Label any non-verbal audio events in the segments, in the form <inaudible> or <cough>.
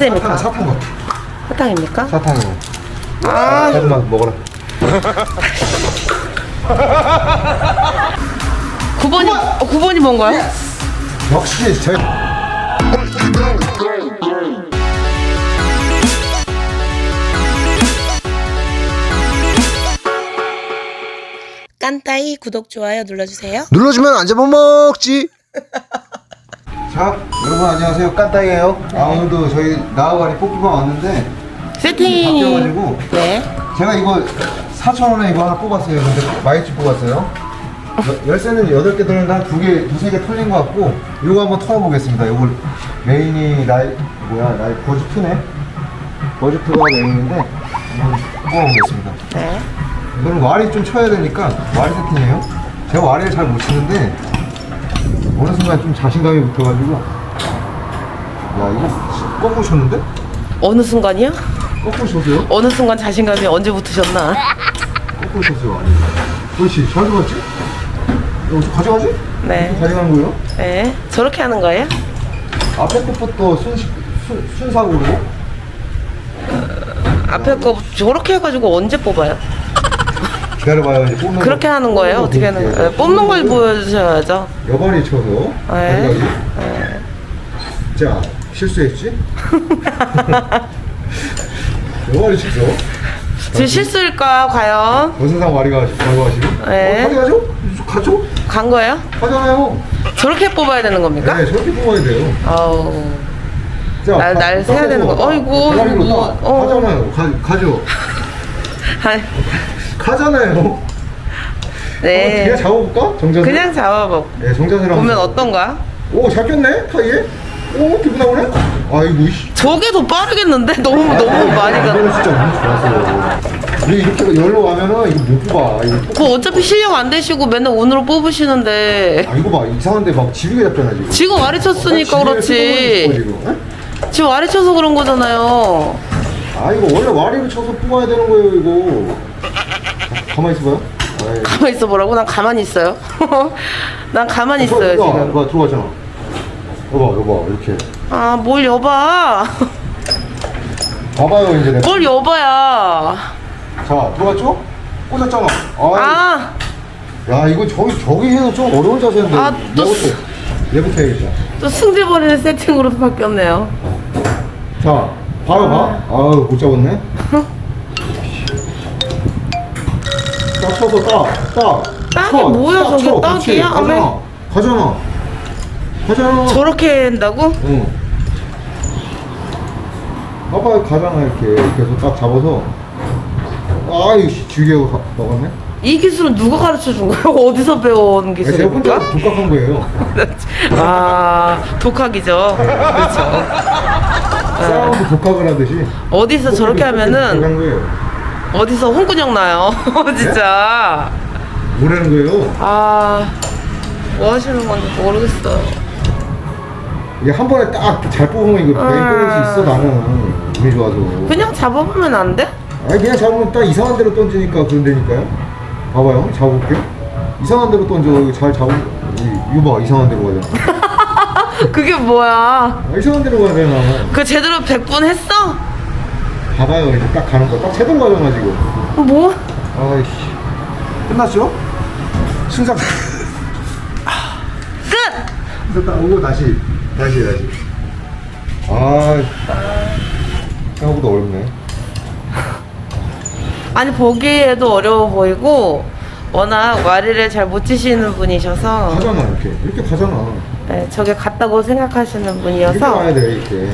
됩니까? 사탕 먹 사탕입니까? 사탕이요. 아, 조금만 먹어라. 9번이, 어, 9번이 뭔가요? 역시 저 깐따이 구독, 좋아요 눌러주세요. 눌러주면 안 잡아먹지. <laughs> 자, 여러분 안녕하세요. 깐따이에요. 아, 오늘도 저희 나우가리 뽑기방 왔는데 세팅이. 바뀌어가지고 네. 제가 이거 4,000원에 이거 하나 뽑았어요. 근데 마이치 뽑았어요. 여- 열쇠는 8개 들었는데 한 2개, 두세 개 털린 것 같고 이거 한번 털어보겠습니다. 이거 메인이 라이, 뭐야, 라이 버즈2네? 버즈2가 메인인데 한번 뽑아보겠습니다. 네. 이거는 와리 좀 쳐야 되니까 와리 세팅이에요. 제가 와리를 잘 못 치는데 어느 순간 좀 자신감이 붙어가지고 야 이거 쳤는데? 어느 순간이요? 쳤어요? 어느 순간 자신감이 언제 붙으셨나? 쳤어요 아니 그렇지 잘 들어갔지? 좀 가져가지? 네. 가져간 거예요? 네. 저렇게 하는 거예요? 앞에 것부터 순, 순, 순삭으로 앞에 거 저렇게 해가지고 언제 뽑아요? 기다려봐요 이제 뽑는 그렇게 거. 하는 거예요? 뽑는 거 어떻게 하는. 거예요? 뽑는 걸 보여주셔야죠. 여발이 쳐서 네. 네. 자 실수했지? <laughs> 여발이 쳐서 제 실수일까, 과연? 원선상 와리가 가져가시고 네. 어, 가져가죠? 가죠? 간 거예요? 가잖아요 저렇게 뽑아야 되는 겁니까? 네 저렇게 뽑아야 돼요 아우. 자, 날- 가- 날 세야 되는 거. 가- 어이구, 대가리로 뭐, 따. 어. 가잖아요 가, 가죠 아이, 가잖아요 네. 그냥 잡아볼까? 정자세 그냥 잡아보. 네 정자세로 보면 어떤가? 오잘 꼈네 타이에 오 기분 나오네 아이고 이씨 저게 더 빠르겠는데? <laughs> 너무, 너무 많이 이거는 가. 진짜 운이 좋았어요 우리 이렇게 열로 가면은 이거 못 뽑아 이거 그 어차피 실력 안 되시고 맨날 운으로 뽑으시는데. 아 이거 봐 이상한데 막 지르게 잡잖아 지금 지금 와리 쳤으니까 지르게 그렇지. 지금. 지금 와리 쳐서 그런 거잖아요. 아 이거 원래 와리를 쳐서 뽑아야 되는 거예요 이거 자, 가만히 있어봐요 아이. 가만히 있어 보라고? 난 가만히 있어요. <laughs> 난 가만히 있어요, 들어가, 지금. 들어가, 들어가잖아. 여봐, 여봐, 이렇게. 아, 뭘 여봐. 봐봐요, 이제 내가. 뭘 여봐야. 자, 들어갔죠? 꽂았잖아. 아, 아, 야, 이거 저기, 저기 해도 좀 어려운 자세인데. 아, 또 얘부터, 얘부터 해야겠다. 또 승질버리는 세팅으로 바뀌었네요. 자, 봐요, 봐. 아우, 못 잡았네. <laughs> 쳐서 딱, 딱. 딱이 쳐, 뭐야, 딱 저게 쳐, 그렇지. 딱이야? 아, 가잖아. 가잖아. 가잖아. 저렇게 한다고? 응. 봐봐 가잖아 이렇게 해서 딱 잡아서 아이씨 가- 먹었네 이 기술은 누가 가르쳐 준 거예요? <laughs> 어디서 배워온 아니, 제가 혼자 기술입니까? 독학한 거예요 <laughs> 아, 독학이죠. 그렇죠. 싸움도 독학을 하듯이 어디서 저렇게 독학한 하면은 거예요 어디서 홍군형 나요. <laughs> 진짜. 뭐라는 거예요 아, 뭐 하시는 건지 모르겠어요. 이게 한 번에 딱 잘 뽑으면 이거 베인 뽑을 수 있어 나는 운이 좋아서 그냥 잡아보면 안 돼? 아니 그냥 잡으면 딱 이상한 데로 던지니까 그런다니까요 봐봐요 잡아볼게요 이상한 데로 던져 이거 잘 잡으면 이- 이거 봐 이상한 데로 가잖아 <laughs> 그게 뭐야? 아, 이상한 데로 가잖아 그 제대로 100분 했어? 봐봐요. 이제 딱 가는 거딱 제대로 가잖아 지금 뭐? 아이씨. 끝났죠? 순삭 끝! 됐다 오고 다시 다시 다시. 아 생각보다 어렵네. 아니, 보기에도 어려워 보이고, 워낙 와리를 잘 못 치시는 분이셔서, 가잖아 이렇게. 이렇게 가잖아. 네, 저게 같다고 생각하시는 이렇게 분이어서, 가야 돼 이렇게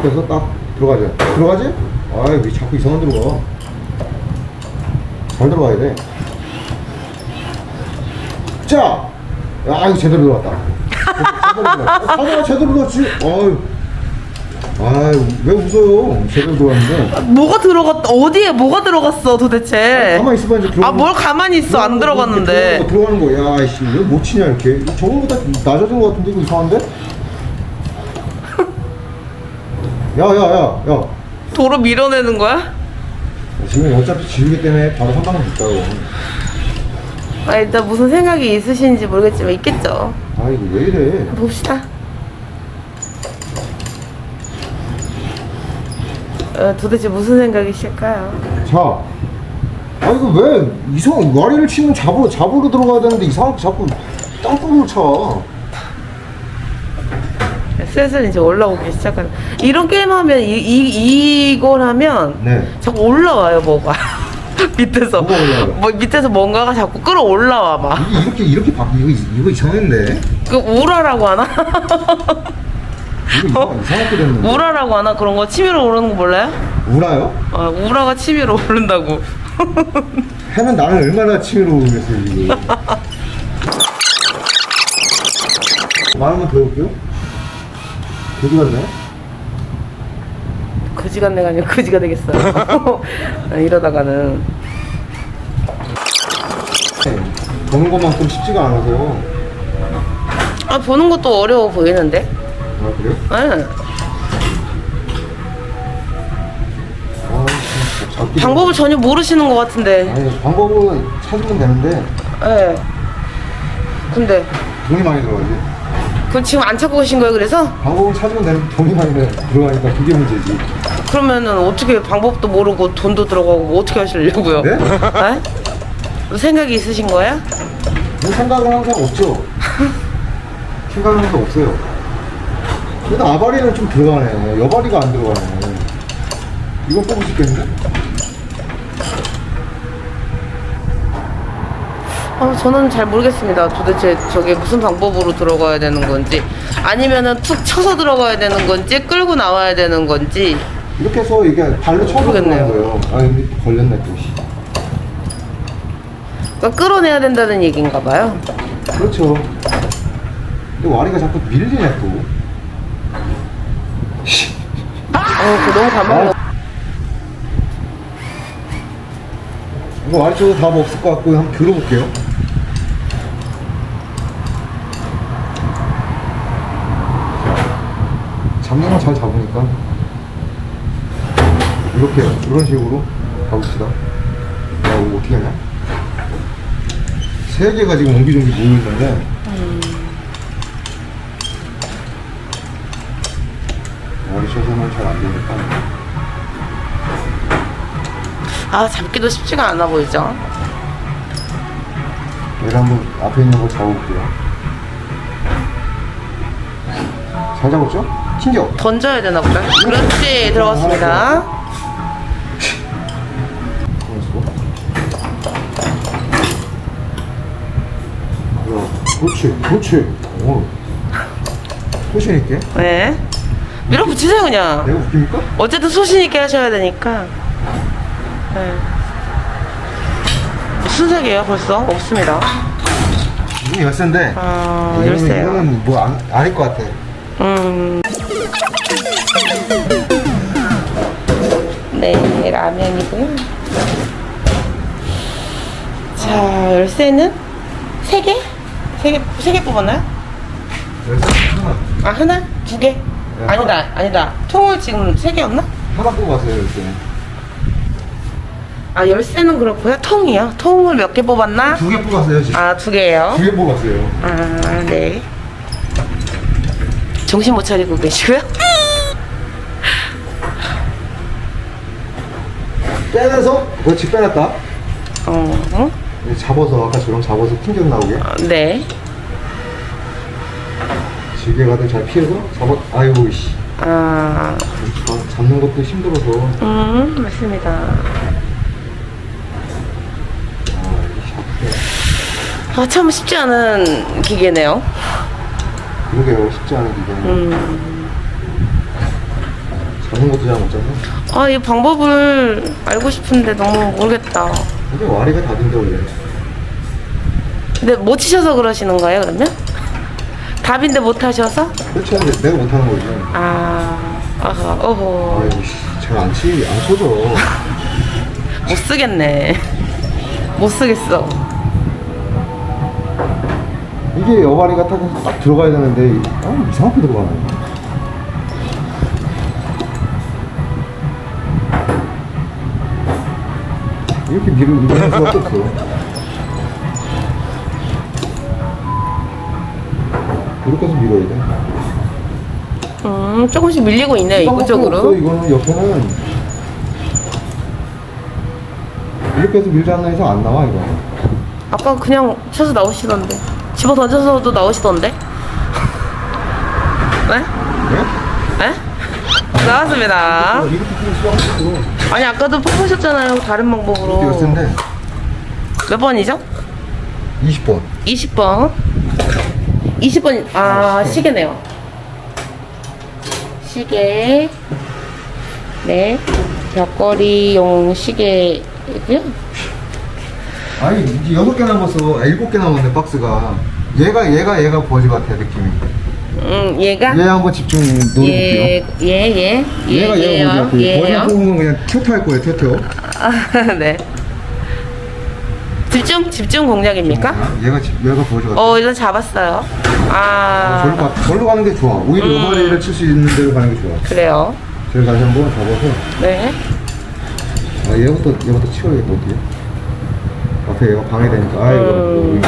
딱 돼서 딱 들어가자 들어가지? 아이 왜 자꾸 이상한 데로 가 잘 들어가야 돼 자 아 이거 제대로 들어갔다 제대로 들어갔다 아, 제대로 들어갔지 아유 아유 왜 웃어요 제대로 들어갔는데 뭐가 들어갔, 어디에 뭐가 들어갔어 도대체? 가만히 있어봐 이제 아, 뭘 가만히 있어. 안 들어갔는데. 들어가는 거 들어가는 거. 야, 씨, 왜 못 치냐 이렇게. 저거보다 낮아진 거 같은데 이거 이상한데? 야, 야, 야, 야. 도로 밀어내는 거야? 지금 어차피 지우기 때문에 바로 한 방에 줬다고. 아, 일단 무슨 생각이 있으신지 모르겠지만 있겠죠. 아, 이거 왜 이래? 봅시다. 어, 도대체 무슨 생각이실까요? 자, 아 이거 왜 이상 와리를 치면 잡으로 잡으로 들어가야 되는데 이상하게 자꾸 땅콩을 차. 슬슬 이제 올라오기 시작하는. 이런 게임 하면 이, 이 이걸 하면 네. 자꾸 올라와요 뭐가 <laughs> 밑에서 뭐가 올라와요? 뭐 밑에서 뭔가가 자꾸 끌어올라와 막. 이게 이렇게 이렇게 바 이거 이거 이상했네. 그 우라라고 하나? 이거 이상, 이상하게 됐는데. 우라라고 하나 그런 거 치밀어 오르는 거 몰라요? 우라요? 아 우라가 치밀어 오른다고. <laughs> 하면 나는 얼마나 치밀어 오르겠어 이거. 말한번 <laughs> 더 해볼게요. 어디 갔나요? 그지 같네가 아니라 그지가 되겠어요. 아, <laughs> 이러다가는 네, 보는 것만큼 쉽지가 않아서. 아 보는 것도 어려워 보이는데. 아 그래요? 네. 아, 진짜 잡기 방법을 전혀 모르시는 것 같은데. 아니 방법은 찾으면 되는데 예. 근데 돈이 많이 들어가지. 그럼 지금 안 찾고 오신 거예요? 그래서 방법을 찾으면 되는데 돈이 많이 들어가니까 그게 문제지. 그러면은 어떻게 방법도 모르고 돈도 들어가고 뭐 어떻게 하시려고요? 네? 예? 생각이 있으신 거야? 뭐 생각은 항상 없죠. 생각은 항상 없어요. 근데 아바리는 좀 들어가네. 여바리가 안 들어가네. 이건 뽑을 수 있겠는데? 아, 저는 잘 모르겠습니다. 도대체 저게 무슨 방법으로 들어가야 되는 건지 아니면은 툭 쳐서 들어가야 되는 건지 끌고 나와야 되는 건지 이렇게 해서 이게 발로 쳐서 모르겠네요. 들어간 거예요. 아, 여기 걸렸네 또. 씨. 그러니까 끌어내야 된다는 얘기인가 봐요. 그렇죠. 근데 와리가 자꾸 밀리네 또. 어, 그 너무 가만히 아. 이거 와리 쳐도 답 없을 것 같고 한번 들어볼게요. 잡는 건 잘 잡으니까 이렇게 이런 식으로 가봅시다. 야 이거 어떻게 하냐? 세 개가 지금 옹기종기 모여 있는데 와리 쳐서는 잘 안 되니까. 아 잡기도 쉽지가 않아 보이죠? 얘를 한번 앞에 있는 거 잡아볼게요. 잘 잡았죠? 튕겨! 던져야 되나 보다. 그렇지 들어갔습니다. 야, 그렇지, 그렇지. 오. 소신 있게. 네. 밀어붙이세요 그냥. 내가 웃깁니까? 어쨌든 소신 있게 하셔야 되니까. 네. 순삭이에요 벌써? 없습니다. 이게 열쇠인데. 아 이거는- 열쇠요. 이거는 뭐 안, 아닐 것 같아. 음. 네 라면이고요. 자 열쇠는 세 개? 세 개, 세개 뽑았나요? 열쇠 하나. 아 하나? 두 개? 아니다 아니다. 통을 지금 세 개였나? 하나 뽑았어요, 열쇠. 아 열쇠는 그렇고요. 통이요. 통을 몇 개 뽑았나? 두 개 뽑았어요, 지금. 아 두 개예요. 두 개 뽑았어요. 아, 네. 정신 못 차리고 계시고요. 빼내서, 그렇지, 빼냈다. 어, 어? 이제 잡아서, 아까처럼 잡아서 튕겨 나오게. 아, 네. 질게 가득 잘 피해서 잡아, 아이고, 이씨. 아, 잡- 잡는 것도 힘들어서. 음, 맞습니다. 아, 이게 샤프게. 아, 참 쉽지 않은 기계네요. 그러게요, 쉽지 않은 기계. 음. 잡는 것도 잘못 잡네. 아, 이 방법을 알고 싶은데 너무 모르겠다. 근데 와리가 답인데, 원래. 근데 못 치셔서 그러시는 거예요, 그러면? 답인데 못 하셔서? 그렇지 내가 못하는 거지. 아, 아하, 어허. 아이고, 씨. 잘안 치, 안 쳐져. <laughs> 못 쓰겠네. 못 쓰겠어. 이게 여와리가 딱, 딱 들어가야 되는데, 아, 이상하게 들어가네. 이렇게 밀어 밀는 수밖에 없어. 이렇게 해서 밀어야 돼. 음, 조금씩 밀리고 있네요, 이쪽으로. 이거는 옆에는 이렇게 해서 밀잖아 해서 안 나와 이거. 아까 그냥 쳐서 나오시던데. 집어 던져서도 나오시던데. 네? 네? 네? 나왔습니다. 이렇게 수밖에 없어. 아니 아까도 뽑으셨잖아요. 다른 방법으로. 열쇠인데 몇 번이죠? 20번 20번. 20번, 아, 시계네요. 시계. 네. 벽걸이용 시계고요. 아니 이제 여섯 개 남았어 아, 일곱 개 남았네 박스가 얘가 얘가 얘가 버즈 같아 느낌이 음, 얘가? 얘 한번 집중 노려볼게요 예, 예, 예. 얘가 얘가 버즈 얘예요. 뽑은 건 그냥 튜트 할 거예요 튜트 아, <laughs> 네. 집중, 집중 공략입니까? 얘가 집- 얘가 버즈 같아 어, 일단 잡았어요. 아, 절로, 가, 절로 가는 게 좋아 오히려 음. 요마리를 칠 수 있는 데로 가는 게 좋아 그래요. 제가 다시 한번 잡아서 네. 아 얘부터 얘부터 치워야겠다 어떻게 앞에 얘가 방해되니까 아이고 음.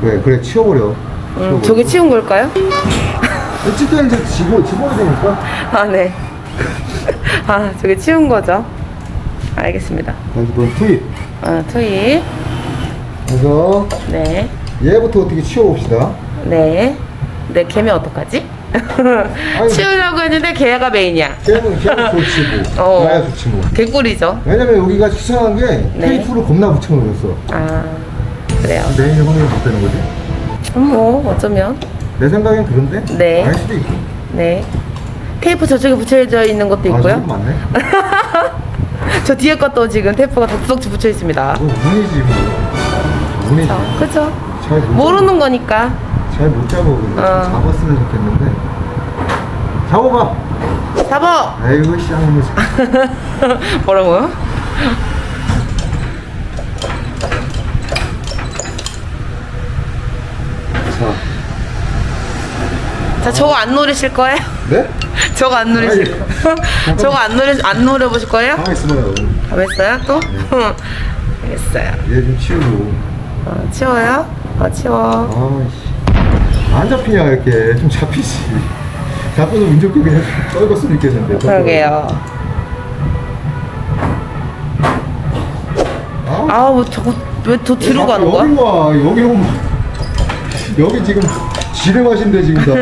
그래 그래 치워버려 음, 치워버려. 저게 치운 걸까요? 어쨌든 이제 집어 집어야 되니까 아, 네. <laughs> 아, 저게 치운 거죠. 알겠습니다. 그럼 투입 아, 투입. 그래서 네. 얘부터 어떻게 치워봅시다 네. 네, 개면 어떡하지? <laughs> 치우려고 했는데 개가 메인이야. 걔는 걔는 뭐 <laughs> 어. 나야 좋지 뭐 개꿀이죠. 왜냐면 여기가 희한한 게 네. 테이프를 겁나 붙여놓았어 아, 그래요. 메인이 확률이 못 되는 거지 음, 뭐, 어쩌면. 내 생각엔 그런데 네. 아닐 수도 있고 네. 테이프 저쪽에 붙여져 있는 것도 아, 있고요. 지금 맞네 <laughs> 저 뒤에 것도 지금 테이프가 덕지덕지 붙여 있습니다. 그거 운이지 뭐 운이지 자, 그죠? 잘못 모르는 거니까. 잘못 잡아 근데 어. 좀 잡았으면 좋겠는데 잡아봐 잡아! 아이고 쌍놈 <laughs> 뭐라고요? 자 자, 저거 안 노리실 거예요? 네? <laughs> 저거 안 노리실 아니. <laughs> 저거 안 노리 안 노려 보실 거예요? 가만히 있어봐요 알겠어요? 또? <laughs> 알겠어요. 얘좀 치우고 어, 치워요? 어, 치워. 아이씨 안 잡히냐 이렇게 좀 잡히지 잡혀서 운 좋게 그냥 떨궜으면 있겠는데 그러게요. 아, 아, 뭐 저거 왜더 뒤로 가는 거야? 여기 와 여기 오면 여기 지금 지뢰맛인데 지금 다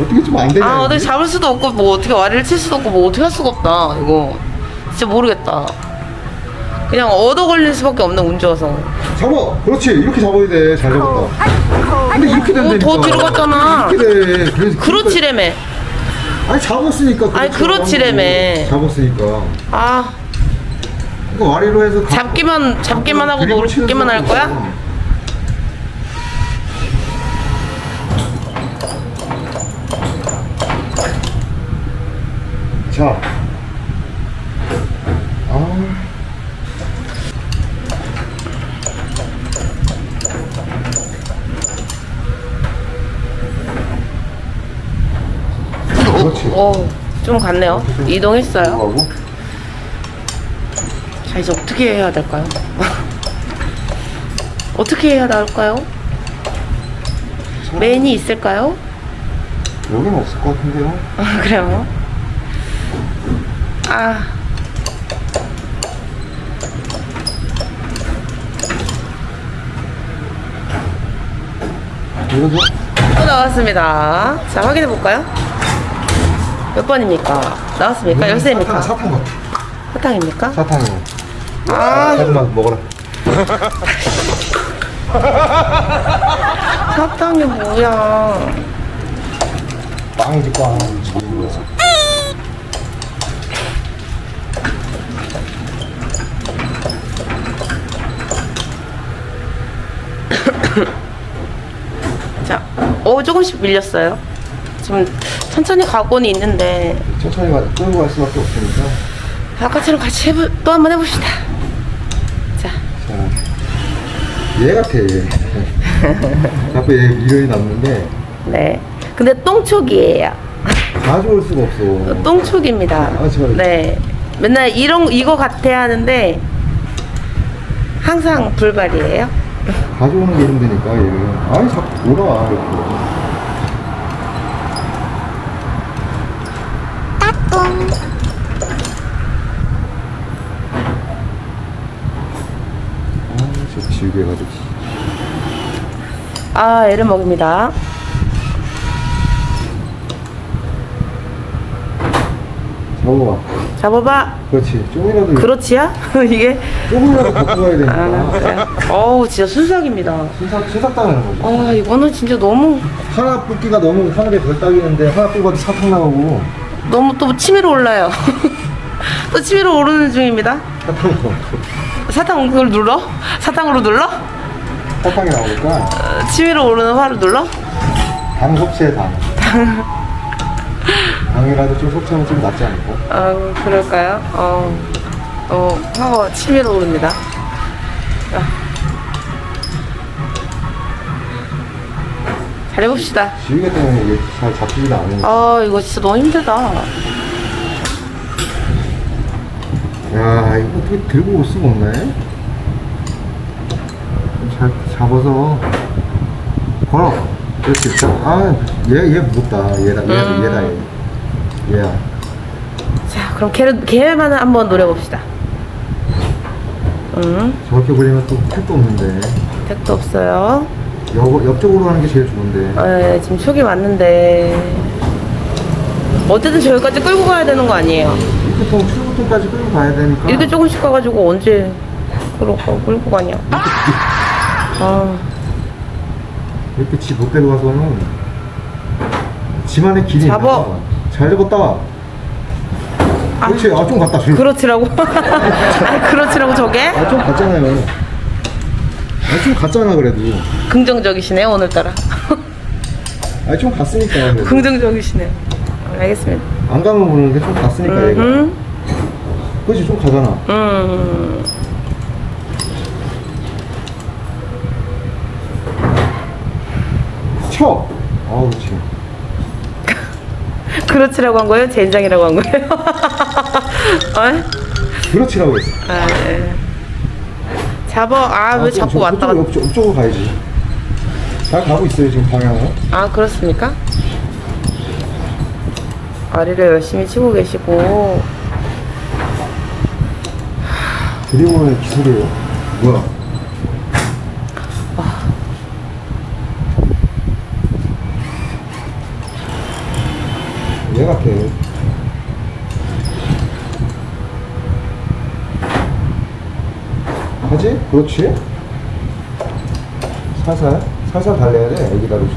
어떻게 좀 안 되냐 아, 어떻게? 잡을 수도 없고 뭐 어떻게 와리를 칠 수도 없고 뭐 어떻게 할 수가 없다. 이거 진짜 모르겠다. 그냥 얻어 걸릴 수밖에 없는 운 좋아서. 잡아 그렇지 이렇게 잡아야 돼 잘 잡았다 근데 이렇게 된다니까 더 뒤로 갔잖아. 이렇게 돼 그래서 그렇지래매. 아니 잡았으니까 아니. 그렇지라며. 잡았으니까 아, 이거 와리로 해서 가- 잡기만 잡기만 하고 그리고 치는 놀기만 할 거야? 있어. 자. 아. 그렇지. 어, 좀 갔네요. 이동했어요. 하고 자, 이제 어떻게 해야 될까요? <laughs> 어떻게 해야 나을까요? 메인이 있을까요? 여기는 없을 것 같은데요. 아, 그래요? 아? 또 나왔습니다. 자, 확인해 볼까요? 몇 번입니까? 나왔습니까? 열쇠입니까? 사탕, 사탕 같아. 사탕입니까? 사탕이요. 아, 하지만 먹어라. 사탕이 뭐야? 빵이지 빵. 지금 거에서. 자, 어, 조금씩 밀렸어요. 지금 천천히 가고는 있는데, 천천히 가, 끌고 갈 수밖에 없으니까. 아까처럼 같이 해보, 또 한번 해봅시다. 자, 자, 얘 같아, 얘. <laughs> 자꾸 얘 미련이 남는데, 네. 근데 똥촉이에요. 가져올 수가 없어. 똥촉입니다. 아, 저- 네. 맨날 이런, 이거 같아 하는데, 항상 불발이에요. 가져오는 게 힘드니까 얘를 아이 자꾸 돌아 이렇게. 아저 지우개가 좋지 아, 애를 먹입니다. 잡아봐. 잡아봐. 그렇지. 조금이라도, 그렇지야? <laughs> 이게? 조금이라도 갖고 가야 되니까. 아, 그래. 어우, 진짜 순삭입니다. 순삭, 순삭 당하는 거죠. 아, 이거는 진짜 너무, 하나 뽑기가 너무 하늘에 별 따기는데 하나 뽑아도 사탕 나오고 너무 또 치밀어 올라요. <laughs> 또 치밀어 오르는 중입니다. 사탕 나오고 사탕 그걸 눌러? 사탕으로 눌러? 사탕이 나오니까 어, 치밀어 오르는 화를 눌러? 당 섭취해 당. <laughs> 당이라도 좀 섭취하면 좀 낫지 않을까? 아, 그럴까요? 어, 어, 화가 치밀어 오릅니다. 자. 잘해봅시다. 지우개 때문에 이게 잘 잡히지가 않으니까. 아, 이거 진짜 너무 힘들다. 야 이거 어떻게 들고 올 수가 없네. 잘 잡아서 걸어. 그렇지. 자, 아, 얘, 얘 무겁다. 얘다, 얘다, 음. 얘다, 얘. 얘야. 자, 그럼 걔를, 걔만 한번 노려봅시다. 음, 저렇게 그리면 또 택도 없는데. 택도 없어요. 옆, 옆쪽으로 하는 게 제일 좋은데. 에, 지금 촉이 왔는데. 어쨌든 저기까지 끌고 가야 되는 거 아니에요? 이렇게 통 출구통까지 끌고 가야 되니까. 이렇게 조금씩 가가지고 언제 끌고, 가- 끌고 가냐? 아, 이렇게 지 못대로 가서는 지만의 길이 잡어. 있나 봐. 잘 잡았다. 그렇지. 아, 좀 갔다. 줄. 그렇지라고? <laughs> 아, 그렇지라고 저게? 아, 좀 갔잖아요. 아, 좀 갔잖아, 그래도. 긍정적이시네요, 오늘따라. 아, 좀 갔으니까. 그래도. 긍정적이시네요. 알겠습니다. 안 가면 모르는데 좀 갔으니까, 얘가. 음, 그렇지, 좀 가잖아. 음. 쳐! 아, 그렇지. 그렇지라고 한 거예요? 젠장이라고 한 거예요? <laughs> 어? 그렇지라고 했어. 아, 네. 잡어. 아, 왜 좀, 자꾸 좀, 왔다 갔다. 옆쪽, 옆쪽으로 가야지. 잘 가고 있어요, 지금 방향은. 아, 그렇습니까? 아리를 열심히 치고 계시고. 드리블의 기술이에요. 뭐야? 얘 같아. 하지? 그렇지? 살살, 살살 달려야 돼, 애기 다루지.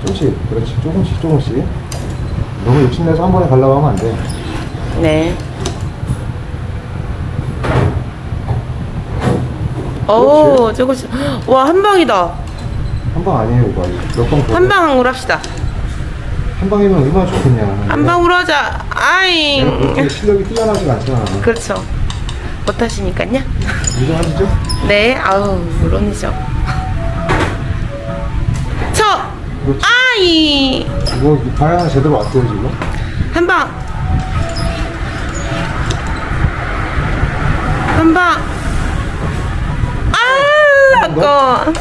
조금씩, 그렇지, 조금씩, 조금씩. 너무 욕심내서 한 번에 가려고 하면 안 돼. 네. 오, 조금씩. 와, 한 방이다. 한 방 아니에요, 이거. 몇방 한 방으로 합시다. 한 방이면 얼마나 좋겠냐. 한 방으로 하자. 내가 아잉. 그렇게 실력이 뛰어나지가 않잖아. 그렇죠. 못하시니까요. 인정하시죠? 네, 아우, 물론이죠. 저! 그렇지. 아이! 이거 방향은 제대로 왔어요, 지금. 한 방! 한 방! 아! 아까워.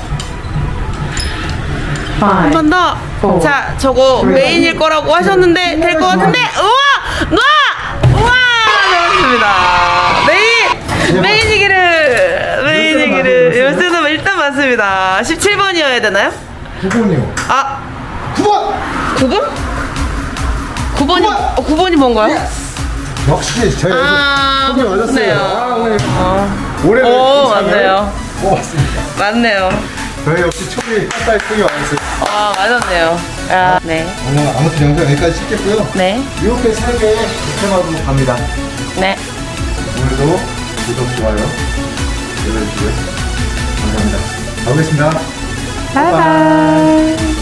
한 번 더. 자, 저거 메인일 거라고 하셨는데 될 것 같은데. 우와! 우와! 우와! 잘했습니다. 메인! 메인이기를! 메인이기를. 열쇠는 일단 맞습니다. 17번이어야 되나요? 9번이요. 아, 9번! 9번? 9번이, 어, 9번이 뭔가요? 역시 저희 아, 속이 맞았어요. 그렇네요. 아, 오늘 어, 올해는 오, 괜찮아요? 맞네요. 뽑았습니다. 맞네요. 저희 역시 촉이 한달 속이 맞았어요. 아, 맞았네요. 아, 네. 오늘 아무튼 영상 여기까지 찍겠고요. 네. 이렇게 세개 시청하고 갑니다. 네. 오늘도 구독, 좋아요 눌러주시고요. 감사합니다. 가보겠습니다. 바이바이.